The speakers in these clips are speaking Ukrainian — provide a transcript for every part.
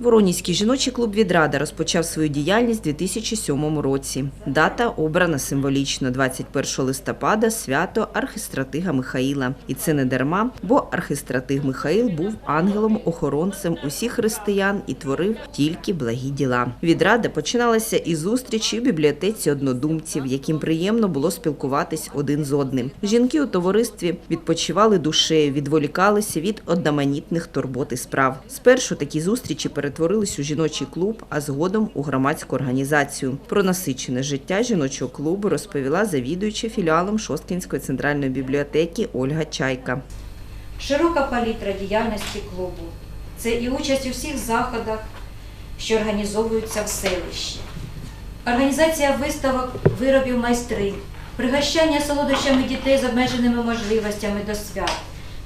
Воронізький жіночий клуб «Відрада» розпочав свою діяльність у 2007 році. Дата обрана символічно – 21 листопада – свято архистратига Михаїла. І це не дарма, бо архистратиг Михаїл був ангелом-охоронцем усіх християн і творив тільки благі діла. Відрада починалася із зустрічі в бібліотеці однодумців, яким приємно було спілкуватись один з одним. Жінки у товаристві відпочивали душею, відволікалися від одноманітних турбот і справ. Спершу такі зустрічі перетворились у жіночий клуб, а згодом у громадську організацію. Про насичене життя жіночого клубу розповіла завідуюча філіалом Шосткінської центральної бібліотеки Ольга Чайка. Широка палітра діяльності клубу. Це і участь у всіх заходах, що організовуються в селищі. Організація виставок виробів майстринь, пригощання солодощами дітей з обмеженими можливостями до свят,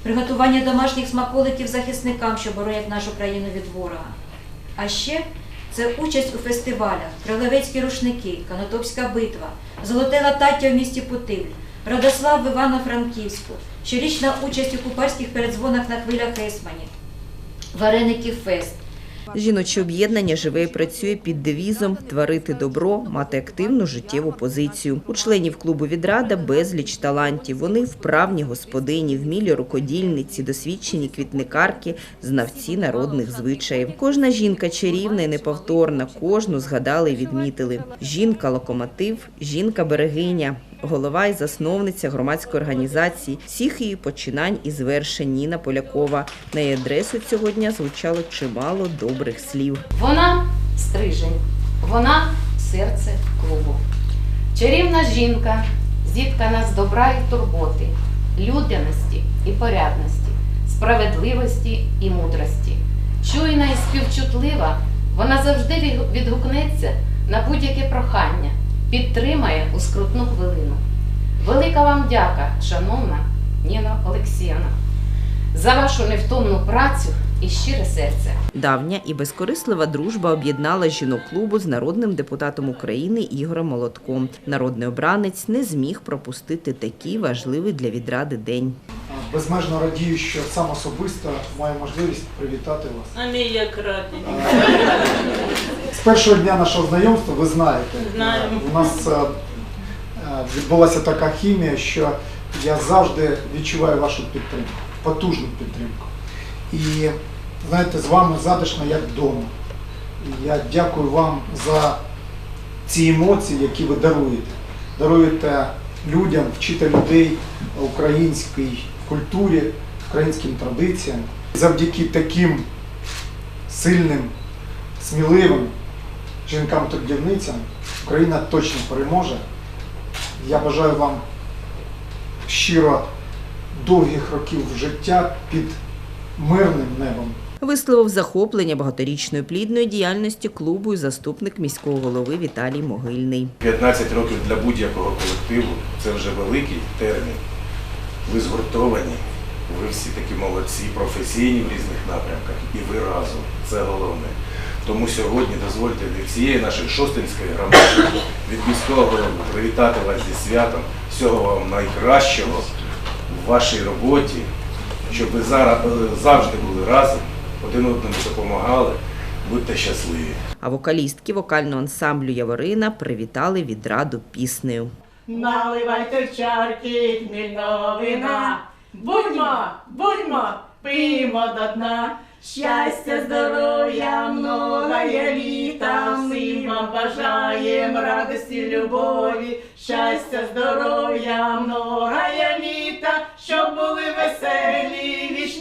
приготування домашніх смаколиків захисникам, що боронять нашу країну від ворога. А ще це участь у фестивалях, Кролевецькі рушники, Канатопська битва, Золоте латаття в місті Путивль, Радослав в Івано-Франківську, щорічна участь у купальських передзвонах на хвилях Есмані, Вареників фест. Жіноче об'єднання живе і працює під девізом Творити добро, мати активну життєву позицію. У членів клубу відрада безліч талантів. Вони вправні господині, вмілі рукодільниці, досвідчені квітникарки, знавці народних звичаїв. Кожна жінка чарівна і неповторна, кожну згадали і відмітили. Жінка локомотив, жінка берегиня. Голова і засновниця громадської організації всіх її починань і звершень Ніна Полякова. На її адресу цього дня звучало чимало добрих слів. Вона стрижень, вона серце клубу. Чарівна жінка, зіткана з добра і турботи, людяності і порядності, справедливості і мудрості. Чуйна і співчутлива, вона завжди відгукнеться на будь-яке прохання, підтримає у скрутну хвилину. Велика вам дяка, шановна Ніна Олексіївна, за вашу невтомну працю і щире серце. Давня і безкорислива дружба об'єднала жінок клубу з народним депутатом України Ігорем Молотком. Народний обранець не зміг пропустити такий важливий для відради день. Безмежно радію, що сам особисто маю можливість привітати вас. А ми як раді. З першого дня нашого знайомства ви знаєте, Знаємо. у нас е, е, відбулася така хімія, що я завжди відчуваю вашу підтримку, потужну підтримку. І знаєте, з вами затишно як вдома. Я дякую вам за ці емоції, які ви даруєте. Даруєте людям, вчите людей українській культурі, українським традиціям. Завдяки таким сильним, сміливим жінкам-трудівницям Україна точно переможе. Я бажаю вам щиро довгих років життя під мирним небом. Висловив захоплення багаторічної плідної діяльності клубу і заступник міського голови Віталій Могильний. 15 років для будь-якого колективу це вже великий термін. Ви згуртовані, ви всі такі молодці, професійні в різних напрямках, і ви разом. Це головне. Тому сьогодні дозвольте від всієї нашої шостинської громади, від міського голови привітати вас зі святом, всього вам найкращого в вашій роботі, щоб ви зараз, завжди були разом, один одному допомагали. Будьте щасливі. А вокалістки вокального ансамблю Яворина привітали відраду піснею. Наливайте в чарки хмільного вина. Будьмо, будьмо, пиймо до дна. Щастя, здоров'я, многое літа, всім вам бажаєм радості, любові, щастя, здоров'я, многое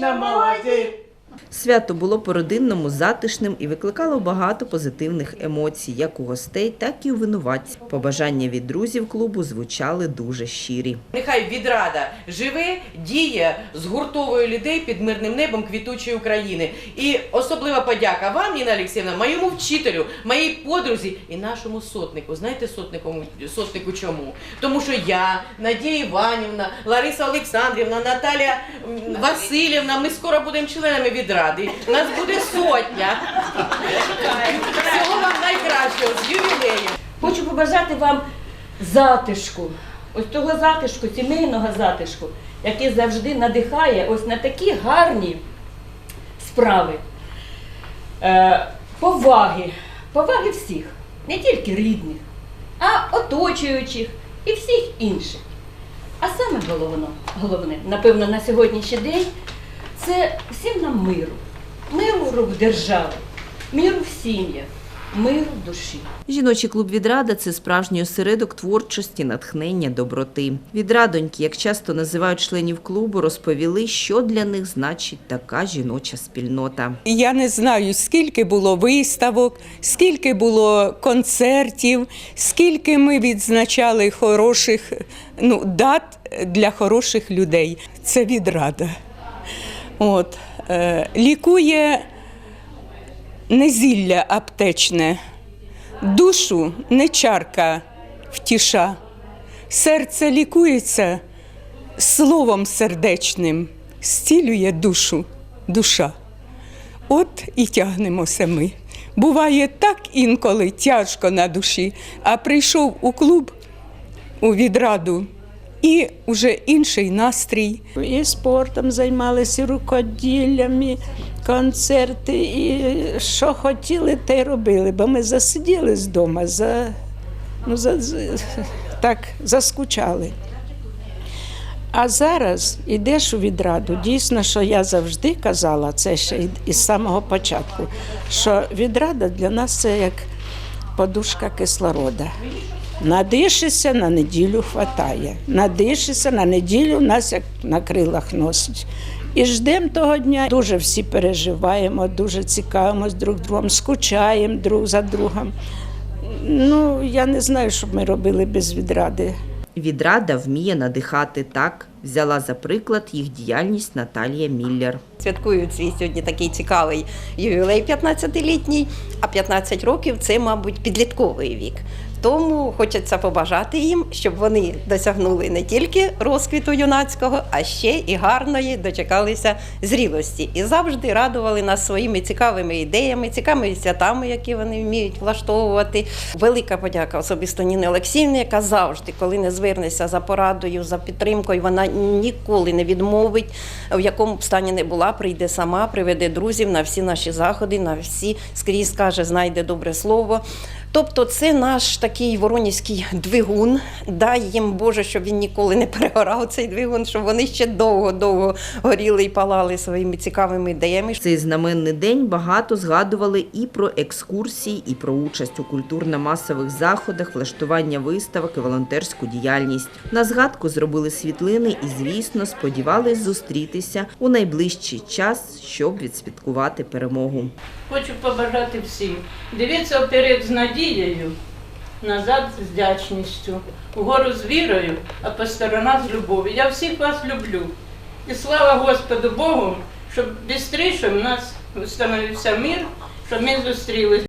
Krishna Moraji. Свято було по-родинному затишним і викликало багато позитивних емоцій, як у гостей, так і у винуватців. Побажання від друзів клубу звучали дуже щирі. Нехай відрада живе, діє, згуртовує людей під мирним небом квітучої України. І особлива подяка вам, Ніна Олексіївна, моєму вчителю, моїй подрузі і нашому сотнику. Знаєте, сотнику, сотнику чому? Тому що я, Надія Іванівна, Лариса Олександрівна, Наталія Васильівна, ми скоро будемо членами відради. Нас буде сотня. Всього вам найкращого з ювілеєм. Хочу побажати вам затишку, ось того затишку, сімейного затишку, який завжди надихає ось на такі гарні справи. Е, поваги, поваги всіх, не тільки рідних, а оточуючих і всіх інших. А саме головне, головне, напевно, на сьогоднішній день це всім нам миру. Миру в державі, миру в сім'ях, миру в душі. Жіночий клуб Відрада це справжній осередок творчості, натхнення, доброти. Відрадоньки, як часто називають членів клубу, розповіли, що для них значить така жіноча спільнота. Я не знаю, скільки було виставок, скільки було концертів, скільки ми відзначали хороших ну, дат для хороших людей. Це відрада. От, е, лікує не зілля аптечне, душу не чарка втіша. Серце лікується словом сердечним, зцілює душу, душа. От і тягнемося ми. Буває так інколи тяжко на душі, а прийшов у клуб у відраду, і вже інший настрій. І спортом займалися, і рукоділлям, і концерти, і що хотіли, те й робили. Бо ми засиділи з за, ну, за- так заскучали. А зараз йдеш у відраду. Дійсно, що я завжди казала, це ще із самого початку, що відрада для нас це як подушка кислорода. Надишися на неділю хватає. Надишися на неділю нас як на крилах носить. І ждемо того дня. Дуже всі переживаємо, дуже цікавимось друг другом, скучаємо друг за другом. Ну, я не знаю, що б ми робили без відради. Відрада вміє надихати так. Взяла за приклад їх діяльність Наталія Міллер. Святкують свій сьогодні такий цікавий ювілей 15-літній, а 15 років це, мабуть, підлітковий вік. Тому хочеться побажати їм, щоб вони досягнули не тільки розквіту юнацького, а ще і гарної дочекалися зрілості і завжди радували нас своїми цікавими ідеями, цікавими святами, які вони вміють влаштовувати. Велика подяка особисто Ніни Олексіївні, яка завжди, коли не звернеться за порадою, за підтримкою, вона ніколи не відмовить, в якому б стані не була, прийде сама, приведе друзів на всі наші заходи, на всі скрізь каже, знайде добре слово. Тобто це наш такий воронівський двигун. Дай їм Боже, щоб він ніколи не перегорав цей двигун, щоб вони ще довго-довго горіли і палали своїми цікавими ідеями. Цей знаменний день багато згадували і про екскурсії, і про участь у культурно-масових заходах, влаштування виставок і волонтерську діяльність. На згадку зробили світлини і, звісно, сподівались зустрітися у найближчий час, щоб відсвяткувати перемогу. Хочу побажати всім. Дивіться вперед з надією, назад з вдячністю, вгору з вірою, а по сторонах з любов'ю. Я всіх вас люблю. І слава Господу Богу, щоб бістріше в нас встановився мир, щоб ми зустрілись.